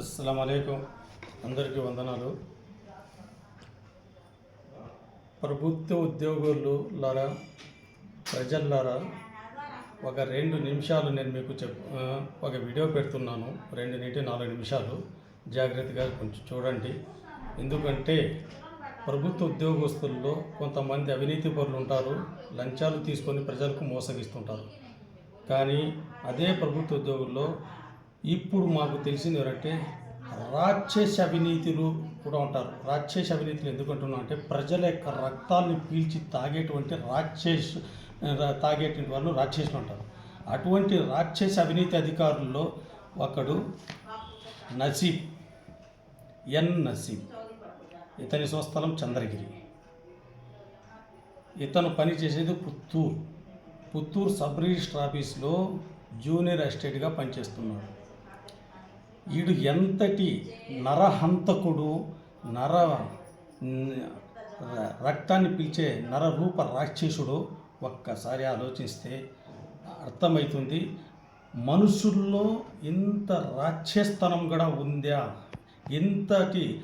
అస్సలం అయికం అందరికీ వందనాలు. ప్రభుత్వ ఉద్యోగులు లారా ప్రజల్లారా ఒక రెండు నిమిషాలు నేను మీకు చెప్ ఒక వీడియో పెడుతున్నాను. రెండు నుండి నాలుగు నిమిషాలు. జాగ్రత్తగా కొంచెం చూడండి. ఎందుకంటే ప్రభుత్వ ఉద్యోగస్తుల్లో కొంతమంది అవినీతి పరులు ఉంటారు లంచాలు తీసుకొని ప్రజలకు మోసగిస్తుంటారు. కానీ అదే ప్రభుత్వ ఉద్యోగుల్లో ఇప్పుడు మాకు తెలిసింది ఎవరంటే రాక్షస అవినీతులు కూడా ఉంటారు. రాక్షస అవినీతులు ఎందుకంటున్నా అంటే ప్రజల యొక్క రక్తాన్ని పీల్చి తాగేటువంటి రాక్షస్ తాగేటువంటి వాళ్ళు రాక్షసులు ఉంటారు అటువంటి రాక్షస అవినీతి అధికారుల్లో ఒకడు నసీబ్ ఎన్ నసీబ్. ఇతని స్వస్థలం చంద్రగిరి. ఇతను పనిచేసేది పుత్తూరు. పుత్తూరు సబ్ రిజిస్టర్ ఆఫీస్లో జూనియర్ అసిస్టెంట్గా పనిచేస్తున్నాడు. వీడు ఎంతటి నరహంతకుడు నర రక్తాన్ని పిలిచే నరరూప రాక్షసుడు ఒక్కసారి ఆలోచిస్తే అర్థమవుతుంది మనుషుల్లో ఇంత రాక్షస్తనం కూడా ఉందా? ఇంతటి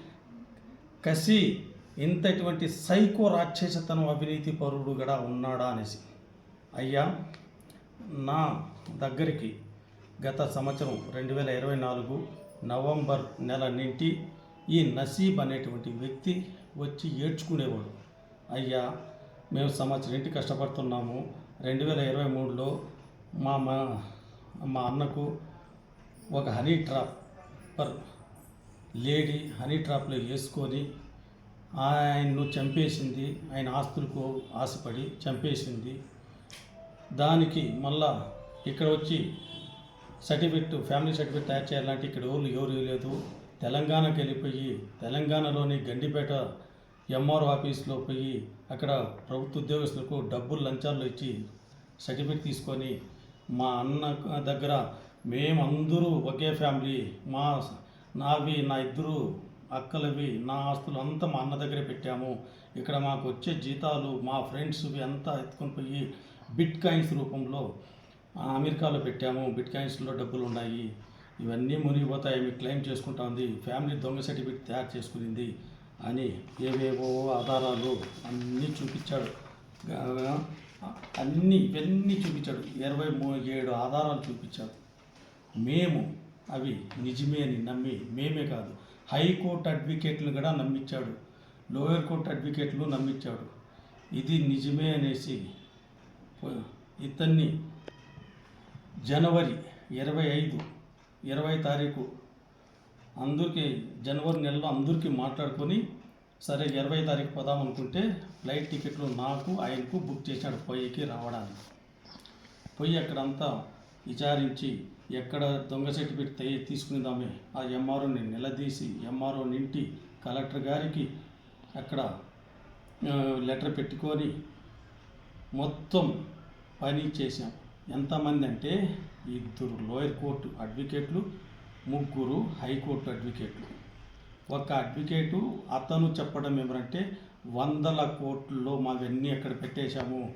కసి ఇంతటువంటి సైకో రాక్షసతనం అవినీతి పరుడు కూడా ఉన్నాడా అనేసి. అయ్యా నా దగ్గరికి గత సంవత్సరం రెండు వేల ఇరవై నాలుగు నవంబర్ నెల నుండి ఈ నసీబ్ అనేటువంటి వ్యక్తి వచ్చి ఏడ్చుకునేవాడు. అయ్యా మేము సంవత్సరం ఇంటి కష్టపడుతున్నాము? రెండు వేల ఇరవై మూడులో మా మా మా అన్నకు ఒక honey trap per lady honey ట్రాప్లో వేసుకొని ఆయన్ను చంపేసింది. ఆయన ఆస్తులకు ఆశపడి చంపేసింది. దానికి మళ్ళా ఇక్కడ వచ్చి సర్టిఫికెట్ ఫ్యామిలీ సర్టిఫికెట్ తయారు చేయాలంటే ఇక్కడ ఎవరు ఎవరు లేదు. తెలంగాణకి వెళ్ళిపోయి తెలంగాణలోని గండిపేట ఎంఆర్ఓ ఆఫీస్లో పోయి అక్కడ ప్రభుత్వ ఉద్యోగస్తులకు డబ్బులు లంచాలు ఇచ్చి సర్టిఫికెట్ తీసుకొని మా అన్న దగ్గర మేమందరూ ఒకే ఫ్యామిలీ మా నావి నా ఇద్దరు అక్కలవి నా ఆస్తులు అంతా మా అన్న దగ్గరే పెట్టాము. ఇక్కడ మాకు వచ్చే జీతాలు మా ఫ్రెండ్స్వి అంతా ఎత్తుకొని పోయి బిట్ కాయిన్స్ రూపంలో అమెరికాలో పెట్టాము బిట్ కాయిన్స్లో డబ్బులు ఉన్నాయి ఇవన్నీ మునిగిపోతాయి మీకు క్లెయిమ్ చేసుకుంటా ఉంది ఫ్యామిలీ దొంగ సర్టిఫికేట్ తయారు చేసుకునింది అని ఏవేవో ఆధారాలు అన్నీ చూపించాడు. అన్నీ ఇవన్నీ చూపించాడు. ఇరవై ఏడు ఆధారాలు చూపించాడు. మేము అవి నిజమే అని నమ్మి మేమే కాదు హైకోర్టు అడ్వకేట్లు కూడా నమ్మించాడు లోయర్ కోర్టు అడ్వకేట్లు నమ్మించాడు. ఇది నిజమే అనేసి ఇతన్ని జనవరి ఇరవై ఐదు ఇరవై తారీఖు. అందరికీ జనవరి నెలలో అందరికీ మాట్లాడుకొని సరే ఇరవై తారీఖు పోదాం అనుకుంటే ఫ్లైట్ టికెట్లు నాకు ఆయనకు బుక్ చేశాడు పొయ్యికి రావడానికి. పొయ్యి అక్కడంతా విచారించి ఎక్కడ దొంగ సర్టిఫికెట్ తీ తీసుకుందామే. ఆ ఎంఆర్ఓని నిలదీసి ఎంఆర్ఓ నింటి కలెక్టర్ గారికి అక్కడ లెటర్ పెట్టుకొని మొత్తం పని చేశాం. ఎంతమంది అంటే ఇద్దరు లోయర్ కోర్టు అడ్వకేట్లు ముగ్గురు హైకోర్టు అడ్వకేట్లు. ఒక అడ్వకేటు అతను చెప్పడం ఏమంటే వందల కోట్లలో మావన్నీ అక్కడ పెట్టేశాము?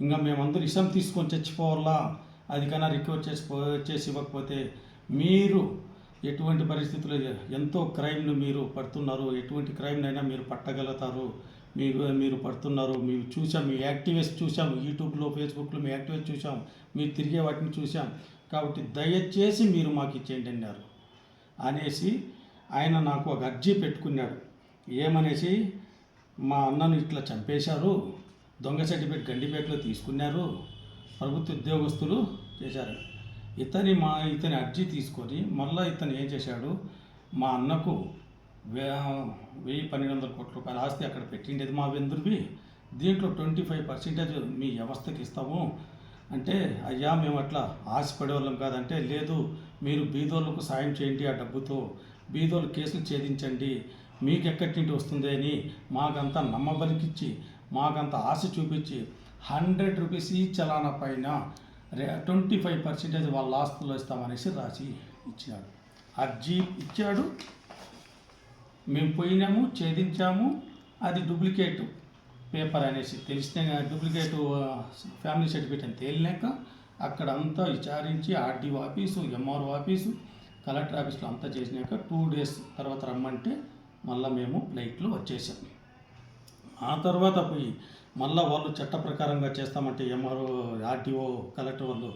ఇంకా మేమందరూ ఇసం తీసుకొని చచ్చిపోవాలా? అది కన్నా రికవర్ చేసి చేసి ఇవ్వకపోతే మీరు ఎటువంటి పరిస్థితుల్లో ఎంతో క్రైమ్ను మీరు పడుతున్నారు? ఎటువంటి క్రైమ్నైనా మీరు పట్టగలుగుతారు? మీరు మీరు పడుతున్నారు మీరు చూసాం మీ యాక్టివేట్స్ చూసాం యూట్యూబ్లో ఫేస్బుక్లో మీ యాక్టివేట్ చూసాం మీరు తిరిగే వాటిని చూసాం కాబట్టి దయచేసి మీరు మాకు ఇచ్చేయండి అన్నారు. అనేసి ఆయన నాకు ఒక అర్జీ పెట్టుకున్నాడు. ఏమనేసి మా అన్నను ఇట్లా చంపేశారు దొంగ సర్టిఫికేట్ గండిపేటలో తీసుకున్నారు ప్రభుత్వ ఉద్యోగస్తులు చేశారు. ఇతని మా ఇతని అర్జీ తీసుకొని మళ్ళీ ఇతను ఏం చేశాడు మా అన్నకు వెయ్యి పన్నెండు వందల కోట్ల రూపాయల ఆస్తి అక్కడ పెట్టిండేది మా వెందుర్వి. దీంట్లో ట్వంటీ ఫైవ్ పర్సెంటేజ్ మీ వ్యవస్థకి ఇస్తాము. అంటే అయ్యా మేము అట్లా ఆశపడేవాళ్ళం కాదంటే లేదు మీరు బీదోళ్ళకు సాయం చేయండి ఆ డబ్బుతో. బీదోళ్ళు కేసులు ఛేదించండి. మీకు ఎక్కడి నుండి వస్తుంది అని మాకంతా నమ్మబలికిచ్చి మాకంత ఆశ చూపించి హండ్రెడ్ రూపీస్ ఈ చలానా పైన ట్వంటీ ఫైవ్ పర్సెంటేజ్ వాళ్ళ ఆస్తులు ఇస్తామనేసి రాసి ఇచ్చాడు అర్జీ ఇచ్చాడు. మేము పోయినాము ఛేదించాము అది డూప్లికేట్ పేపర్ అనేసి తెలిసిన డూప్లికేట్ ఫ్యామిలీ సర్టిఫికేట్ అని తేలినాక అక్కడ అంతా విచారించి RDO office MRO office collector ఆఫీస్లో అంతా చేసినాక టూ డేస్ తర్వాత రమ్మంటే మళ్ళీ మేము ఫ్లైట్లో వచ్చేసాం. ఆ తర్వాత పోయి మళ్ళీ వాళ్ళు చట్ట ప్రకారంగా చేస్తామంటే ఎంఆర్ఓ ఆర్టీఓ కలెక్టర్ వాళ్ళు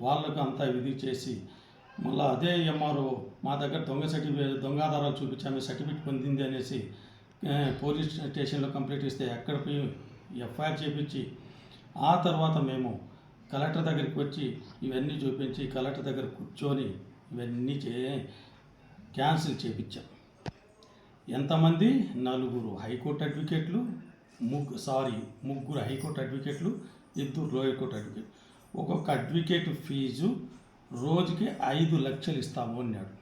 వాళ్ళకు అంతా విధి చేసి మళ్ళీ అదే ఎంఆర్ఓ మా దగ్గర దొంగ సర్టిఫికేట్ దొంగ ఆధారాలు చూపించాము సర్టిఫికేట్ పొందింది అనేసి పోలీస్ స్టేషన్లో కంప్లైంట్ ఇస్తే ఎక్కడ పోయి ఎఫ్ఐఆర్ చేపించి ఆ తర్వాత మేము కలెక్టర్ దగ్గరికి వచ్చి ఇవన్నీ చూపించి కలెక్టర్ దగ్గర కూర్చొని ఇవన్నీ చే క్యాన్సిల్ చేపించాం. ఎంతమంది? నలుగురు హైకోర్టు అడ్వకేట్లు ముగ్గు సారీ ముగ్గురు హైకోర్టు అడ్వకేట్లు ఇద్దరు లోయర్ కోర్టు అడ్వకేట్ ఒక్కొక్క అడ్వకేట్ ఫీజు రోజుకి ఐదు లక్షలు ఇస్తాము అన్నాడు.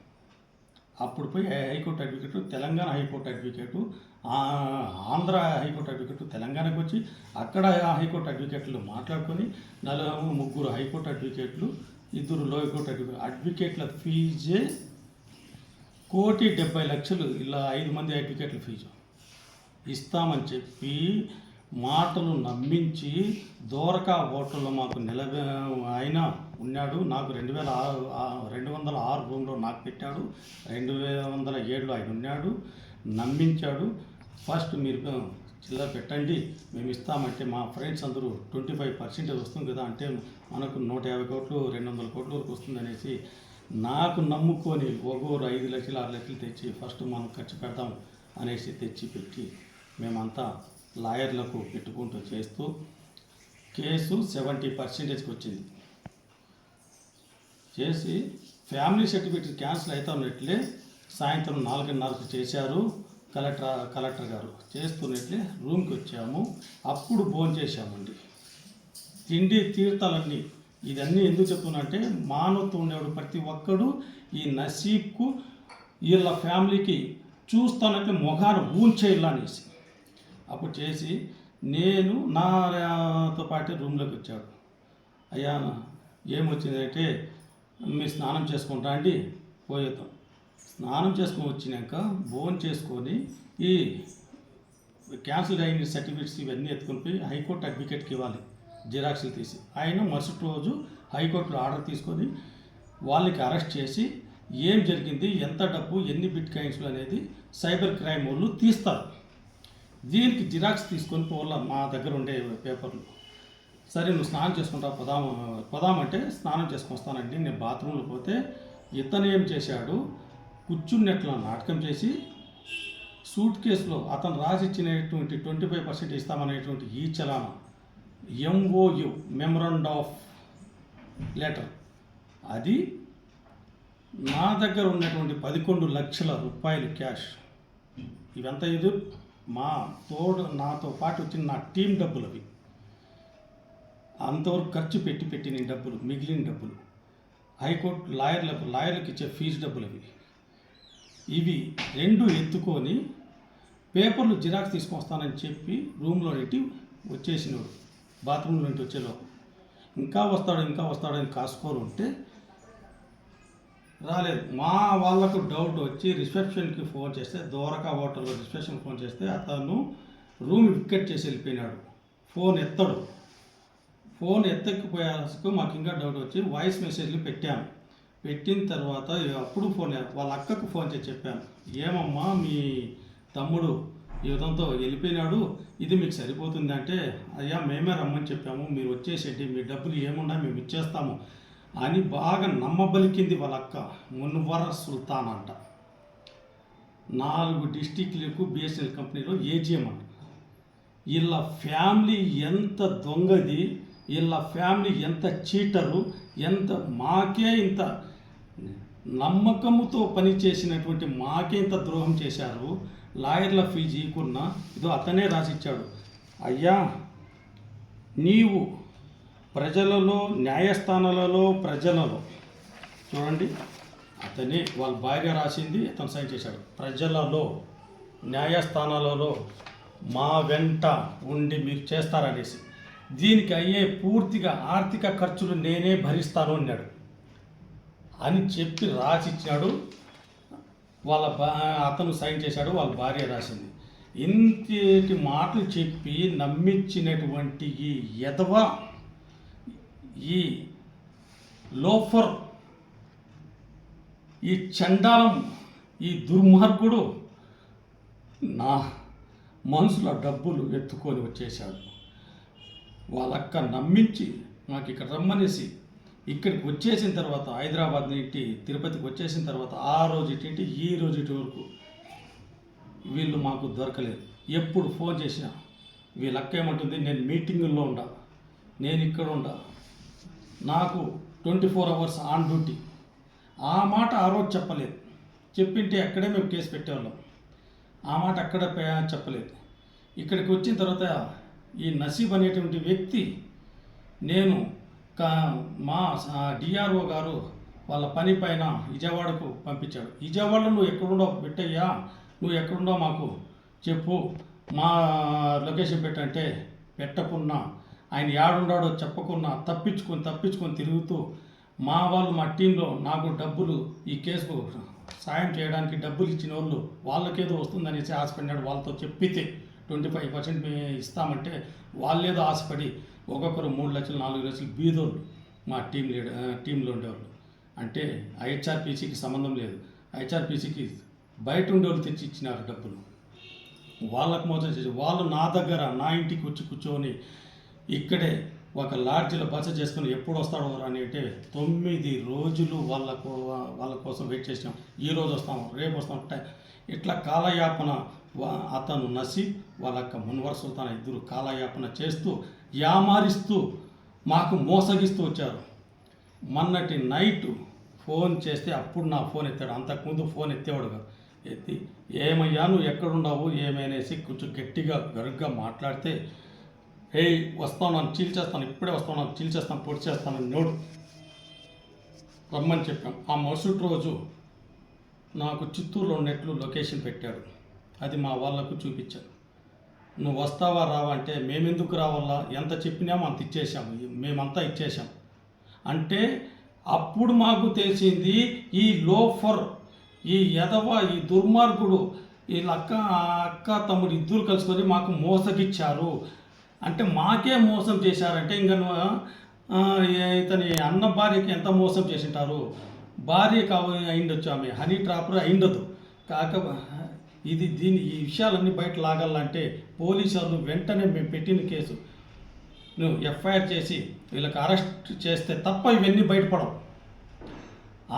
అప్పుడు పోయి high court advocate Telangana high court advocate Andhra high court advocate తెలంగాణకు వచ్చి అక్కడ హైకోర్టు అడ్వకేట్లు మాట్లాడుకొని నలుగురు ముగ్గురు హైకోర్టు అడ్వకేట్లు ఇద్దరు లోయర్ కోర్టు అడ్వకేట్ అడ్వకేట్ల ఫీజే కోటి డెబ్బై లక్షలు. ఇలా ఐదు మంది అడ్వకేట్ల ఫీజు. ఇస్తామని చెప్పి మాటలు నమ్మించి దూరక హోటల్లో మాకు నిలబ ఆయన ఉన్నాడు. నాకు రెండు వేల ఆరు రెండు వందల ఆరు రూమ్లో నాకు పెట్టాడు. రెండు వేల వందల ఏడులో ఆయన ఉన్నాడు. నమ్మించాడు. ఫస్ట్ మీరు చిల్లర పెట్టండి. మేము ఇస్తామంటే మా ఫ్రెండ్స్ అందరూ ట్వంటీ ఫైవ్ పర్సెంటేజ్ వస్తుంది కదా అంటే మనకు నూట యాభై కోట్లు రెండు వందల కోట్ల వరకు వస్తుంది అనేసి నాకు నమ్ముకొని ఒక్కొరు ఐదు లక్షలు ఆరు లక్షలు తెచ్చి ఫస్ట్ మనం ఖర్చు పెడదాం అనేసి తెచ్చి పెట్టి మేమంతా లాయర్లకు పెట్టుకుంటూ చేస్తూ కేసు సెవెంటీ పర్సెంటేజ్కి వచ్చింది. చేసి ఫ్యామిలీ సర్టిఫికేట్ క్యాన్సిల్ అవుతున్నట్లే సాయంత్రం నాలుగున్నరకు చేశారు కలెక్టర్ కలెక్టర్ గారు. చేస్తున్నట్లే రూమ్కి వచ్చాము. అప్పుడు భోజనం చేశామండి. తిండి తీర్థాలన్నీ ఇదన్నీ ఎందుకు చెప్తున్నంటే మానవత్వం ఉండేవాడు ప్రతి ఒక్కడు ఈ నసీబ్కు వీళ్ళ ఫ్యామిలీకి చూస్తానంటే మొఖాన్ని ఊంచేయాలనేసి అప్పుడు చేసి నేను నాతో పాటు రూమ్లోకి వచ్చాడు. అయ్యా ఏమొచ్చిందంటే మీరు స్నానం చేసుకుంటా అండి పోయేద్దాం. స్నానం చేసుకొని వచ్చినాక భోజనం చేసుకొని ఈ క్యాన్సిల్ అయిన సర్టిఫికేట్స్ ఇవన్నీ ఎత్తుకొని పోయి హైకోర్టు అడ్వకేట్కి ఇవ్వాలి జిరాక్స్లు తీసి. ఆయన మరుసటి రోజు హైకోర్టులో ఆర్డర్ తీసుకొని వాళ్ళకి అరెస్ట్ చేసి ఏం జరిగింది ఎంత డబ్బు ఎన్ని బిట్ కాయిన్స్లు అనేది సైబర్ క్రైమ్ వాళ్ళు తీస్తారు. దీనికి జిరాక్స్ తీసుకొని పోవాల మా దగ్గర ఉండే పేపర్లు. సరే నువ్వు స్నానం చేసుకుంటా పదాము పొదామంటే స్నానం చేసుకొని వస్తానండి నేను బాత్రూంలో పోతే ఇతను ఏం చేశాడు? కూర్చున్నట్లు నాటకం చేసి సూట్ కేసులో అతను రాసిచ్చినటువంటి ట్వంటీ ఫైవ్ పర్సెంట్ ఇస్తామనేటువంటి ఈ చలానా ఎంఓయు మెమరండ్ ఆఫ్ లెటర్ అది నా దగ్గర ఉన్నటువంటి పదకొండు లక్షల రూపాయలు క్యాష్. ఇవంతా ఇది మా తోడు నాతో పాటు వచ్చిన నా టీం డబ్బులు అవి. అంతవరకు ఖర్చు పెట్టి పెట్టిన డబ్బులు మిగిలిన డబ్బులు. హైకోర్టు లాయర్లకు లాయర్లకు ఇచ్చే ఫీజు డబ్బులు అవి. ఇవి రెండు ఎత్తుకొని పేపర్లు జిరాక్స్ తీసుకొస్తానని చెప్పి రూమ్లో పెట్టి వచ్చేసినాడు. బాత్రూంలో నుండి వచ్చేలో ఇంకా వస్తాడు ఇంకా వస్తాడని కాసుకోరు ఉంటే రాలేదు. మా వాళ్ళకు డౌట్ వచ్చి రిసెప్షన్కి ఫోన్ చేస్తే దోరకా హోటల్లో రిసెప్షన్ ఫోన్ చేస్తే అతను రూమ్ వికెట్ చేసి వెళ్ళిపోయినాడు. ఫోన్ ఎత్తడు. ఫోన్ ఎత్తకపోయేసరికి మాకు ఇంకా డౌట్ వచ్చి వాయిస్ మెసేజ్లు పెట్టాను పెట్టిన తర్వాత అప్పుడు ఫోన్ వాళ్ళ అక్కకు ఫోన్ చేసి చెప్పాను ఏమమ్మా మీ తమ్ముడు ఈ విధంతో వెళ్ళిపోయినాడు. ఇది మీకు సరిపోతుంది అంటే అయ్యా మేమే రమ్మని చెప్పాము. మీరు వచ్చేసేటి మీ డబ్బులు ఏమున్నా మేము ఇచ్చేస్తాము. అని బాగా నమ్మబలికింది వాళ్ళ అక్క మున్వర సుల్తాన్ అంట. నాలుగు డిస్టిక్లకు బిఎస్ఎన్ఎల్ కంపెనీలో ఏజిఎం అంట. వీళ్ళ ఫ్యామిలీ ఎంత దొంగది వీళ్ళ ఫ్యామిలీ ఎంత చీటరు ఎంత మాకే ఇంత నమ్మకముతో పనిచేసినటువంటి మాకే ఇంత ద్రోహం చేశారు లాయర్ల ఫీజు ఇవ్వకున్నా ఇదో అతనే రాసిచ్చాడు. అయ్యా నీవు ప్రజలలో న్యాయస్థానాలలో ప్రజలలో చూడండి అతని వాళ్ళ భార్య రాసింది అతను సైన్ చేశాడు. ప్రజలలో న్యాయస్థానాలలో మా వెంట ఉండి మీరు చేస్తారనేసి. దీనికి అయ్యే పూర్తిగా ఆర్థిక ఖర్చులు నేనే భరిస్తాను అన్నాడు. అని చెప్పి రాసిచ్చాడు వాళ్ళ బా అతను సైన్ చేశాడు వాళ్ళ భార్య రాసింది. ఇంతటి మాటలు చెప్పి నమ్మించినటువంటి ఈ ఎదవ ఈ లోఫర్ ఈ చండాలం ఈ దుర్మార్గుడు నా మనసులో డబ్బులు ఎత్తుకొని వచ్చేశాడు. వాళ్ళక్క నమ్మించి నాకు ఇక్కడ రమ్మనేసి ఇక్కడికి వచ్చేసిన తర్వాత హైదరాబాద్ నుండి తిరుపతికి వచ్చేసిన తర్వాత ఆ రోజు ఇటు ఈ రోజు ఇటు వరకు వీళ్ళు మాకు దొరకలేదు. ఎప్పుడు ఫోన్ చేసినా వీళ్ళక్క ఏమంటుంది నేను మీటింగుల్లో ఉండా నేను ఇక్కడ ఉండా నాకు twenty four hours on duty. ఆ మాట ఆ రోజు చెప్పలేదు. చెప్పింటే అక్కడే మేము కేసు పెట్టేవాళ్ళం. ఆ మాట అక్కడ చెప్పలేదు. ఇక్కడికి వచ్చిన తర్వాత ఈ నసీబ్ అనేటువంటి వ్యక్తి నేను కా మా డిఆర్ఓ గారు వాళ్ళ పని పైన విజయవాడకు పంపించాడు. విజయవాడలో నువ్వు ఎక్కడుండో పెట్టయ్యా నువ్వు ఎక్కడుండో మాకు చెప్పు. మా లొకేషన్ పెట్టంటే పెట్టకున్నా ఆయన యాడుండాడో చెప్పకుండా తప్పించుకొని తప్పించుకొని తిరుగుతూ మా వాళ్ళు మా టీంలో నాకు డబ్బులు ఈ కేసుకు సాయం చేయడానికి డబ్బులు ఇచ్చిన వాళ్ళు వాళ్ళకేదో వస్తుందనేసి ఆశపడినాడు. వాళ్ళతో చెప్పితే ట్వంటీ ఫైవ్ పర్సెంట్ మేము ఇస్తామంటే వాళ్ళేదో ఆశపడి ఒక్కొక్కరు మూడు లక్షలు నాలుగు లక్షలు బీదోళ్ళు మా టీం లీడర్ టీంలో ఉండేవాళ్ళు. అంటే హెచ్ఆర్పీసీకి సంబంధం లేదు. హెచ్ఆర్పీసీకి బయట ఉండేవాళ్ళు తెచ్చి ఇచ్చినారు డబ్బులు. వాళ్ళకు మోసం చేసి వాళ్ళు నా దగ్గర నా ఇంటికి వచ్చి కూర్చొని ఇక్కడే ఒక లాడ్జ్లో బస చేసుకుని ఎప్పుడు వస్తాడో అని అంటే తొమ్మిది రోజులు వాళ్ళకు వాళ్ళ కోసం వెయిట్ చేసాం ఈ రోజు వస్తాం రేపు వస్తాం. ఇట్లా కాలయాపన వా- అతను నసి వాళ్ళ యొక్క మున్వర్ సుల్తాన్ ఇద్దరు కాలయాపన చేస్తూ యామారిస్తూ మాకు మోసగిస్తూ వచ్చారు. మొన్నటి నైట్ ఫోన్ చేస్తే అప్పుడు నా ఫోన్ ఎత్తాడు. అంతకుముందు ఫోన్ ఎత్తేవాడు ఎత్తి ఏమయ్యా నువ్వు ఎక్కడున్నావు? ఏమనేసి కొంచెం గట్టిగా గరుగ్గా మాట్లాడితే హే వస్తాను చీల్చేస్తాను ఇప్పుడే వస్తాను చీల్చేస్తాను పొడి చేస్తాను నోడు రమ్మని చెప్పాం. ఆ మరుసటి రోజు నాకు చిత్తూరులో నెట్లు లొకేషన్ పెట్టాడు అది మా వాళ్ళకు చూపించాను నువ్వు వస్తావా రావా అంటే మేమెందుకు రావాలా? ఎంత చెప్పినామో అంత ఇచ్చేసాము మేమంతా ఇచ్చేసాం అంటే అప్పుడు మాకు తెలిసింది ఈ లోఫర్ ఈ యదవ ఈ దుర్మార్గుడు వీళ్ళ అక్క అక్క తమ్ముడు ఇద్దరు కలుసుకొని మాకు మోసగిచ్చారు. అంటే మాకే మోసం చేశారంటే ఇంకా ఇతని అన్న భార్యకి ఎంత మోసం చేసింటారు? భార్య కావ అయిండొచ్చు ఆమె. హనీ ట్రాపర్ అయిండదు కాక ఇది దీని ఈ విషయాలన్నీ బయట లాగాలంటే పోలీసులు వెంటనే మేము పెట్టిన కేసు. నువ్వు ఎఫ్ఐఆర్ చేసి వీళ్ళకి అరెస్ట్ చేస్తే తప్ప ఇవన్నీ బయటపడవు.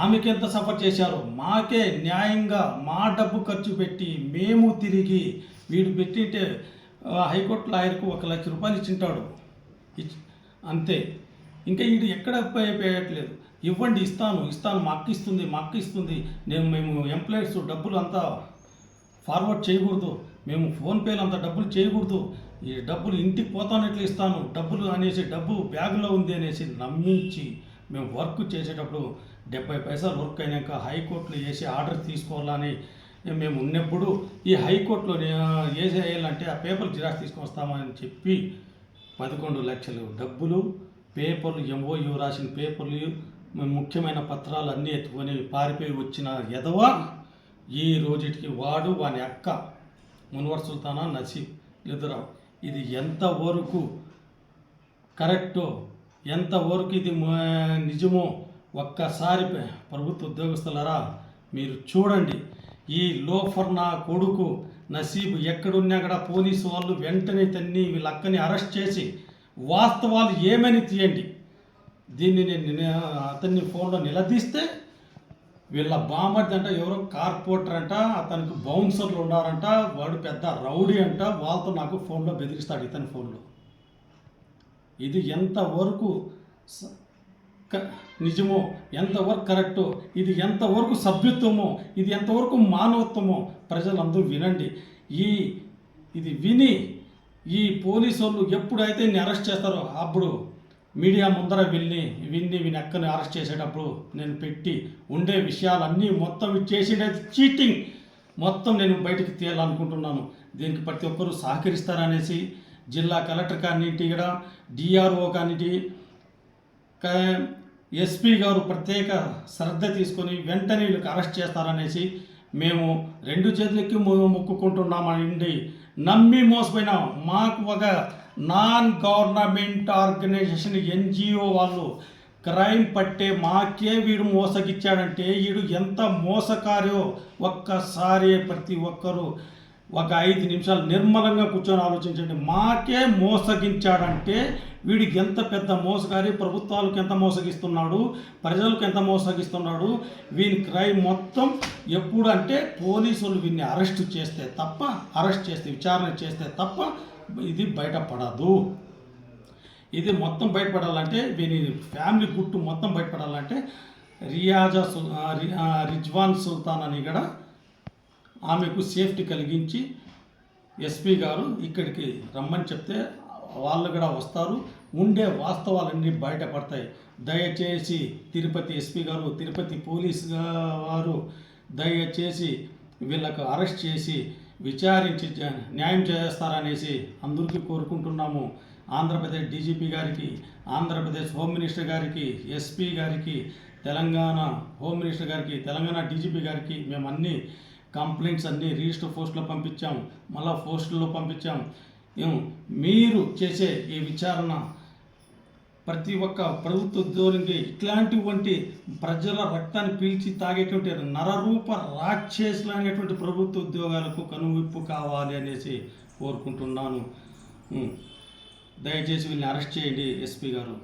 ఆమెకి ఎంత సఫర్ చేశారో మాకే న్యాయంగా మా డబ్బు ఖర్చు పెట్టి మేము తిరిగి వీడు పెట్టింటే హైకోర్టు లాయర్కు ఒక లక్ష రూపాయలు ఇచ్చింటాడు. అంతే. ఇంకా ఇటు ఎక్కడ పేయట్లేదు. ఇవ్వండి ఇస్తాను ఇస్తాను మా అక్క ఇస్తుంది మా అక్క ఇస్తుంది. నేను మేము ఎంప్లాయీస్ డబ్బులు అంతా ఫార్వర్డ్ చేయకూడదు. మేము ఫోన్పేలో అంత డబ్బులు చేయకూడదు. ఈ డబ్బులు ఇంటికి పోతానట్లు ఇస్తాను. డబ్బులు అనేసి డబ్బు బ్యాగులో ఉంది అనేసి నమ్మించి మేము వర్క్ చేసేటప్పుడు డెబ్బై పైసలు వర్క్ అయినాక హైకోర్టులో వేసి ఆర్డర్ తీసుకోవాలని మేము ఉన్నప్పుడు ఈ హైకోర్టులో ఏ చేయాలంటే ఆ పేపర్ జిరాక్స్ తీసుకొస్తామని చెప్పి పదకొండు లక్షలు డబ్బులు పేపర్లు ఎంఓయూ రాసిన పేపర్లు ముఖ్యమైన పత్రాలు అన్నీ ఎత్తుకొని పారిపోయి వచ్చిన ఎదవ ఈ రోజుటికి వాడు వాని అక్క మున్వర్ సుల్తానా నసీబ్ ఎదురావు ఇది ఎంతవరకు కరెక్టో ఎంతవరకు ఇది నిజమో ఒక్కసారి ప్రభుత్వ ఉద్యోగస్తులరా మీరు చూడండి. ఈ లోఫర్ నా కొడుకు నసీబు ఎక్కడున్నా కూడా పోలీసు వాళ్ళు వెంటనే తన్ని వీళ్ళ అక్కని అరెస్ట్ చేసి వాస్తవాలు ఏమని తీయండి? దీన్ని నేను అతన్ని ఫోన్లో నిలదీస్తే వీళ్ళ బామర్ది అంట ఎవరో కార్పొరేటర్ అంట అతనికి బౌన్సర్లు ఉన్నారంట వాడు పెద్ద రౌడీ అంట వాళ్ళతో నాకు ఫోన్లో బెదిరిస్తాడు ఇతని ఫోన్లో. ఇది ఎంతవరకు స- నిజమో ఎంతవరకు కరెక్టో ఇది ఎంతవరకు సభ్యత్వమో ఇది ఎంతవరకు మానవత్వమో ప్రజలందరూ వినండి. ఈ ఇది విని ఈ పోలీసు వాళ్ళు ఎప్పుడైతే నేను అరెస్ట్ చేస్తారో అప్పుడు మీడియా ముందర విన్ని విన్ని వీని అక్కని అరెస్ట్ చేసేటప్పుడు నేను పెట్టి ఉండే విషయాలన్నీ మొత్తం చేసేటది చీటింగ్. మొత్తం నేను బయటికి తీయాలనుకుంటున్నాను దీనికి ప్రతి ఒక్కరూ సహకరిస్తారనేసి జిల్లా కలెక్టర్ కానిటి ఇక్కడ డిఆర్ఓ కానిటి ఎస్పీ గారు ప్రత్యేక శ్రద్ధ తీసుకొని వెంటనే వీళ్ళకి అరెస్ట్ చేస్తారనేసి మేము రెండు చేతులకి మొ- మొక్కుకుంటున్నామండి. నమ్మి మోసపోయిన మాకు ఒక నాన్ గవర్నమెంట్ ఆర్గనైజేషన్ ఎన్జిఓ వాళ్ళు క్రైమ్ పట్టే మాకే వీడు మోసగిచ్చాడంటే వీడు ఎంత మోసకారో ఒక్కసారి ప్రతి ఒక్కరూ ఒక ఐదు నిమిషాలు నిర్మలంగా కూర్చొని ఆలోచించండి. మాకే మోసగించాడంటే వీడికి ఎంత పెద్ద మోసగారి ప్రభుత్వాలకు ఎంత మోసగిస్తున్నాడు ప్రజలకు ఎంత మోసగిస్తున్నాడు వీని క్రైమ్ మొత్తం ఎప్పుడు అంటే పోలీసులు వీన్ని అరెస్ట్ చేస్తే తప్ప అరెస్ట్ చేస్తే విచారణ చేస్తే తప్ప ఇది బయటపడదు. ఇది మొత్తం బయటపడాలంటే వీని ఫ్యామిలీ గుట్టు మొత్తం బయటపడాలంటే రియాజా సుల్ రిజ్వాన్ సుల్తాన్ అని కూడా ఆమెకు సేఫ్టీ కలిగించి ఎస్పీ గారు ఇక్కడికి రమ్మని చెప్తే వాళ్ళు కూడా వస్తారు. ఉండే వాస్తవాలన్నీ బయటపడతాయి. దయచేసి తిరుపతి ఎస్పీ గారు తిరుపతి పోలీస్ వారు దయచేసి వీళ్ళకు అరెస్ట్ చేసి విచారించి న్యాయం చేస్తారనేసి అందరికీ కోరుకుంటున్నాము. ఆంధ్రప్రదేశ్ డీజీపీ గారికి ఆంధ్రప్రదేశ్ హోమ్ మినిస్టర్ గారికి ఎస్పీ గారికి తెలంగాణ హోమ్ మినిస్టర్ గారికి తెలంగాణ డీజీపీ గారికి మేము అన్ని కంప్లైంట్స్ అన్నీ రిజిస్టర్ పోస్టులో పంపించాం. మళ్ళా పోస్టుల్లో పంపించాం. మీరు చేసే ఈ విచారణ ప్రతి ఒక్క ప్రభుత్వ ఉద్యోగికి ఇట్లాంటివంటి ప్రజల రక్తాన్ని పీల్చి తాగేటువంటి నరరూప రాక్షసులు అనేటువంటి ప్రభుత్వ ఉద్యోగాలకు కనువిప్పు కావాలి అనేసి కోరుకుంటున్నాను. దయచేసి వీళ్ళని అరెస్ట్ చేయండి ఎస్పీ గారు.